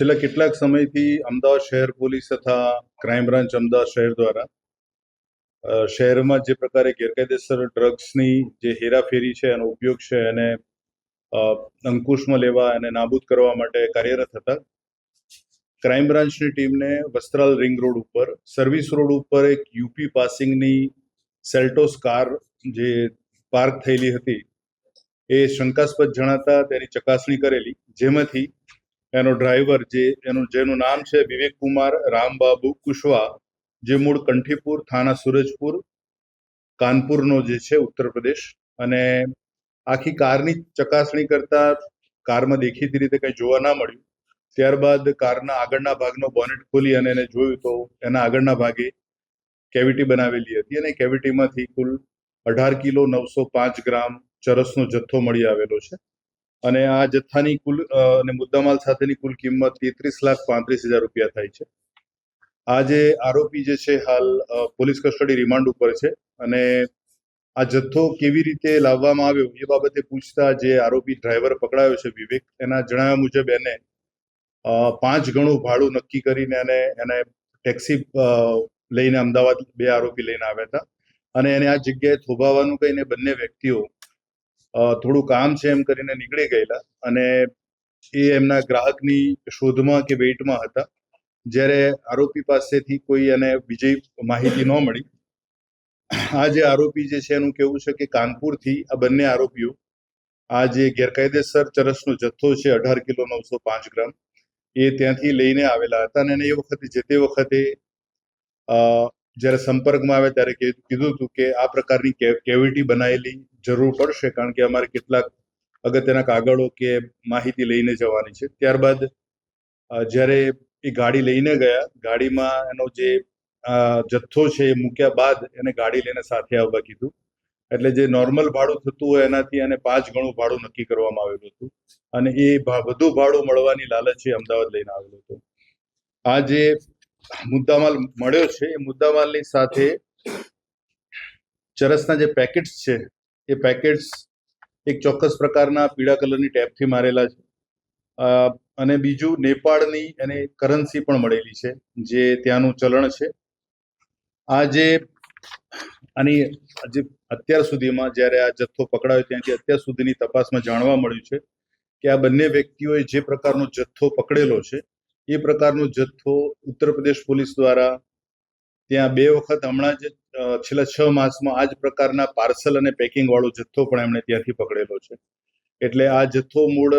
છેલ્લા કેટલાક સમયથી અમદાવાદ શહેર પોલીસ તથા ક્રાઇમ બ્રાન્ચ અમદાવાદ શહેર દ્વારા શહેરમાં જે પ્રકારે ગેરકાયદેસર ડ્રગ્સની જે હેરાફેરી છે, એનો ઉપયોગ છે, એને અંકુશમાં લેવા અને નાબૂદ કરવા માટે કાર્યરત હતા. ક્રાઇમ બ્રાન્ચની ટીમને વસ્ત્રાલ રિંગ રોડ ઉપર સર્વિસ રોડ ઉપર એક યુપી પાસિંગની સેલ્ટોસ કાર જે પાર્ક થયેલી હતી, એ શંકાસ્પદ જણાતા તેની ચકાસણી કરેલી, જેમાંથી એનો ડ્રાઈવર જે, એનું, જેનું નામ છે વિવેક કુમાર રામબાબુ કુશવા, જે મૂળ કંઠીપુર થાના સુરજપુર, કાનપુરનો જે છે ઉત્તર પ્રદેશ. અને આખી કારની ચકાસણી કરતા કારમાં દેખીતી રીતે કંઈ જોવા ના મળ્યું. ત્યારબાદ કારના આગળના ભાગનો બોનેટ ખોલી અને એને જોયું તો એના આગળના ભાગે કેવિટી બનાવેલી હતી અને કેવિટીમાંથી કુલ અઢાર કિલો નવસો પાંચ ગ્રામ ચરસનો જથ્થો મળી આવેલો છે. અને આ જથ્થાની કુલ અને મુદ્દામાલ સાથેની કુલ કિંમત તેત્રીસ લાખ પાંત્રીસ હજાર રૂપિયા થાય છે. આ જે આરોપી જે છે હાલ પોલીસ કસ્ટડી રિમાન્ડ ઉપર છે અને આ જથ્થો કેવી રીતે લાવવામાં આવ્યો એ બાબતે પૂછતા જે આરોપી ડ્રાઈવર પકડાયો છે વિવેક, એના જણાવ્યા મુજબ એને પાંચ ગણું ભાડું નક્કી કરીને એને એને ટેક્સી લઈને અમદાવાદ બે આરોપી લઈને આવ્યા હતા. અને એને આ જગ્યાએ થોભાવવાનું કહીને બંને વ્યક્તિઓ થોડું કામ છે એમ કરીને નીકળી ગયેલા અને એ એમના ગ્રાહકની શોધમાં કે વેઇટમાં હતા. જ્યારે આરોપી પાસેથી કોઈ એને બીજી માહિતી ન મળી. આ જે આરોપી જે છે એનું કેવું છે કે કાનપુરથી આ બંને આરોપીઓ, આ જે ગેરકાયદેસર ચરસનો જથ્થો છે અઢાર કિલો નવસો પાંચ ગ્રામ, એ ત્યાંથી લઈને આવેલા હતા અને એ વખતે જે તે વખતે જ્યારે સંપર્કમાં આવે ત્યારે કીધું હતું કે આ પ્રકારની કેવિટી બનાવેલી જરૂર પડશે, કારણ કે અમારે કેટલાક અગત્યના કાગળો કે માહિતી લઈને જવાની છે. ત્યારબાદ જ્યારે એ ગાડી લઈને ગયા, ગાડીમાં એનો જે જથ્થો છે એ મૂક્યા બાદ એને ગાડી લઈને સાથે આવવા કીધું. એટલે જે નોર્મલ ભાડું થતું હોય એનાથી એને પાંચ ગણું ભાડું નક્કી કરવામાં આવેલું હતું. અને એ વધુ ભાડું મળવાની લાલચે અમદાવાદ લઈને આવેલો હતો. આ જે મુદ્દામાલ મળ્યો છે, એ મુદ્દામાલની સાથે ચરસના જે પેકેટ્સ છે એ પેકેટ્સ એક ચોક્કસ પ્રકારના પીળા કલરની ટેપથી મારેલા છે. અને બીજું નેપાળની એને કરન્સી પણ મળેલી છે, જે ત્યાંનું ચલણ છે. આ જે આની જે અત્યાર સુધીમાં જ્યારે આ જથ્થો પકડાયો ત્યાંથી અત્યાર સુધીની તપાસમાં જાણવા મળ્યું છે કે આ બંને વ્યક્તિઓએ જે પ્રકારનો જથ્થો પકડેલો છે, એ પ્રકારનો જથ્થો ઉત્તર પ્રદેશ પોલીસ દ્વારા ત્યાં બે વખત હમણાં જ છેલ્લા છ માસમાં આ જ પ્રકારના પાર્સલ અને પેકિંગ વાળો જથ્થો પણ એમણે ત્યાંથી પકડેલો છે. એટલે આ જથ્થો મૂળ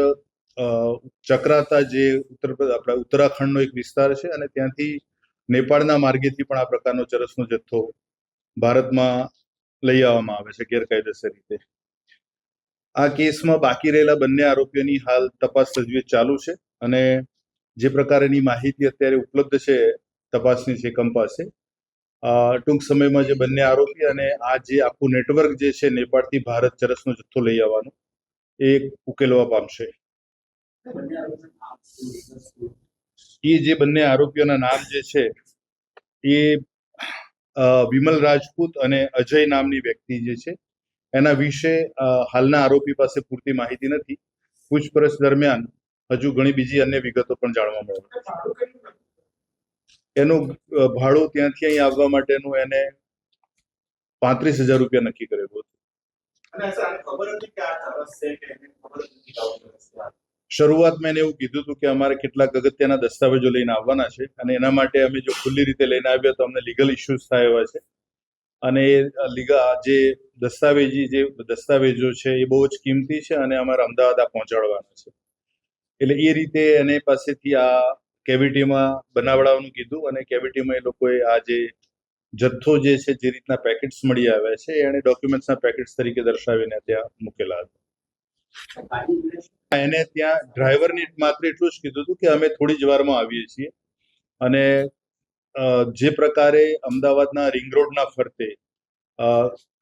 ચક્રાતા જે ઉત્તર આપણા ઉત્તરાખંડનો એક વિસ્તાર છે અને ત્યાંથી નેપાળના માર્ગેથી પણ આ પ્રકારનો ચરસનો જથ્થો ભારતમાં લઈ આવવામાં આવે છે ગેરકાયદેસર રીતે. આ કેસમાં બાકી રહેલા બંને આરોપીઓની હાલ તપાસ તજવીજ ચાલુ છે અને જે પ્રકારની માહિતી અત્યારે ઉપલબ્ધ છે તપાસની છે એકમ પાસે અ, ટૂંક સમયમાં જે બંને આરોપી અને આ જે આખું નેટવર્ક જે છે નેપાળથી ભારત ચરસનો જથ્થો લઈ આવવાનો, એ ઉકેલવા પામશે એ જે બંને આરોપીઓના નામ જે છે, એ વિમલ રાજપૂત અને અજય નામની વ્યક્તિ જે છે, એના વિશે હાલના આરોપી પાસે પૂરતી માહિતી નથી. પૂછપરછ દરમિયાન હજુ ઘણી બીજી અન્ય વિગતો પણ જાણવા મળે. એનું ભાડું ત્યાંથી અહીં આવવા માટેનું એને પાંત્રીસ હજાર રૂપિયા નક્કી કરેલું હતું. શરૂઆતમાં એને એવું કીધું હતું કે અમારે કેટલાક અગત્યના દસ્તાવેજો લઈને આવવાના છે અને એના માટે અમે જો ખુલ્લી રીતે લઈને આવ્યા તો અમને લીગલ ઇસ્યુઝ થાય એવા છે. અને એ લીગા જે દસ્તાવેજી જે દસ્તાવેજો છે એ બહુ જ કિંમતી છે અને અમારે અમદાવાદ આ પહોંચાડવાના છે. એટલે એ રીતે એને પાસેથી આ કેવિટીમાં બનાવડાવવાનું કીધું અને કેવિટીમાં એ લોકોએ આ જે જથ્થો જે છે, જે રીતના પેકેટ્સ મળી આવ્યા છે, એને ડોક્યુમેન્ટ્સના પેકેટ્સ તરીકે દર્શાવીને ત્યાં મૂકેલા હતા. એને ત્યાં ડ્રાઈવરને માત્ર એટલું જ કીધું હતું કે અમે થોડી જ વારમાં આવીએ છીએ. અને જે પ્રકારે અમદાવાદના રિંગ રોડના ફરતે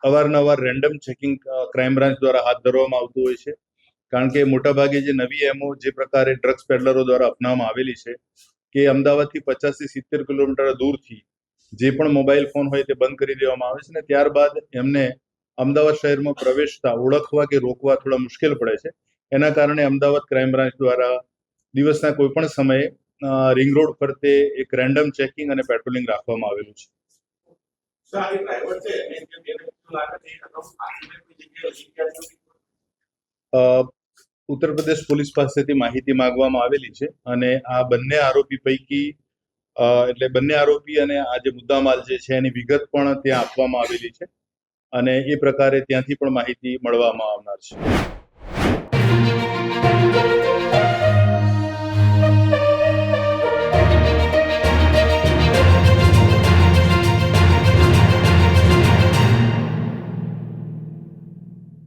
અવારનવાર રેન્ડમ ચેકિંગ ક્રાઇમ બ્રાન્ચ દ્વારા હાથ ધરવામાં આવતું હોય છે. કારણ કે મોટાભાગે જે નવી એમઓ જે પ્રકારે ડ્રગ્સ પેડલરો દ્વારા અપનાવવામાં આવેલી છે કે અમદાવાદથી પચાસથી સિત્તેર કિલોમીટર દૂરથી જે પણ મોબાઈલ ફોન હોય તે બંધ કરી દેવામાં આવે છે ને ત્યારબાદ એમને અમદાવાદ શહેરમાં પ્રવેશતા ઓળખવા કે રોકવા થોડા મુશ્કેલ પડે છે. એના કારણે અમદાવાદ ક્રાઇમ બ્રાન્ચ દ્વારા દિવસના કોઈ પણ સમયે રિંગ રોડ ફરતે એક રેન્ડમ ચેકિંગ અને પેટ્રોલિંગ રાખવામાં આવેલું છે. ઉત્તર પ્રદેશ પોલીસ પાસેથી માહિતી માંગવામાં આવેલી છે અને આ બંને આરોપી પૈકી એટલે બંને આરોપી અને આ જે મુદ્દામાલ જે છે એની વિગત પણ ત્યાં આપવામાં આવેલી છે અને એ પ્રકારે ત્યાંથી પણ માહિતી મળવામાં આવનાર છે.